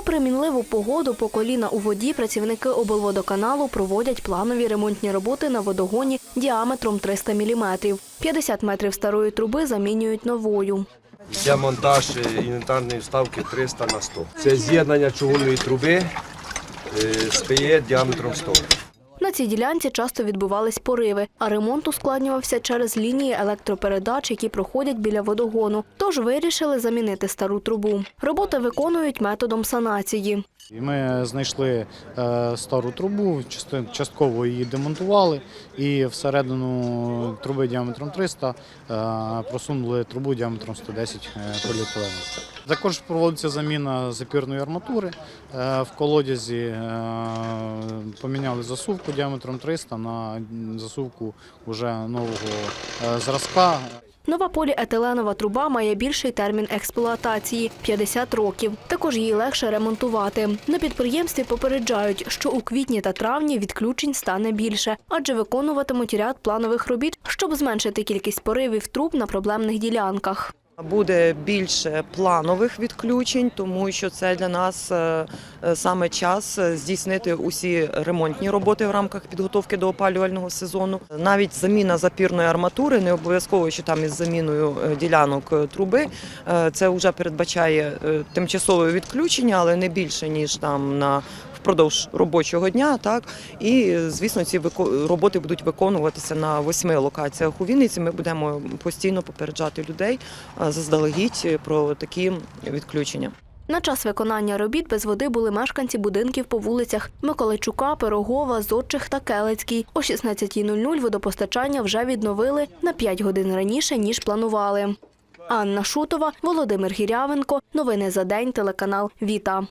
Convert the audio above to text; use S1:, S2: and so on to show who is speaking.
S1: Попри мінливу погоду по коліна у воді, працівники облводоканалу проводять планові ремонтні роботи на водогоні діаметром 300 мм. 50 метрів старої труби замінюють новою.
S2: Це монтаж е, інвентарної вставки 300 на 100. Це з'єднання чугунної труби е, з піє діаметром 100.
S1: На цій ділянці часто відбувались пориви, а ремонт ускладнювався через лінії електропередач, які проходять біля водогону. Тож вирішили замінити стару трубу. Роботи виконують методом санації.
S3: Ми знайшли е, стару трубу, частково її демонтували і всередину труби діаметром 300 е, просунули трубу діаметром 110 е, поліетилену. Також проводиться заміна запірної арматури в колодязі. Поміняли засувку діаметром 300 на засувку вже нового е, зразка.
S1: Нова поліетиленова труба має більший термін експлуатації 50 років. Також її легше ремонтувати. На підприємстві попереджають, що у квітні та травні відключень стане більше, адже виконуватимуть ряд планових робіт, щоб зменшити кількість поривів труб на проблемних ділянках.
S4: Буде більше планових відключень, тому що це для нас е, е, саме час здійснити усі ремонтні роботи в рамках підготовки до опалювального сезону. Навіть заміна запірної арматури, не обов'язково, що там із заміною е, ділянок труби, це вже передбачає тимчасове відключення, але не більше ніж там на впродовж робочого дня. Так і звісно, ці роботи будуть виконуватися на восьми локаціях у Вінниці. Ми будемо постійно попереджати людей заздалегідь е, про такі відключення.
S1: На час виконання робіт без води були мешканці будинків по вулицях Миколайчука, Пирогова, Зодчих та Келецький. О 16.00 водопостачання вже відновили на 5 годин раніше, ніж планували. Анна Шутова, Володимир Гірявенко. Новини за день. Телеканал Віта.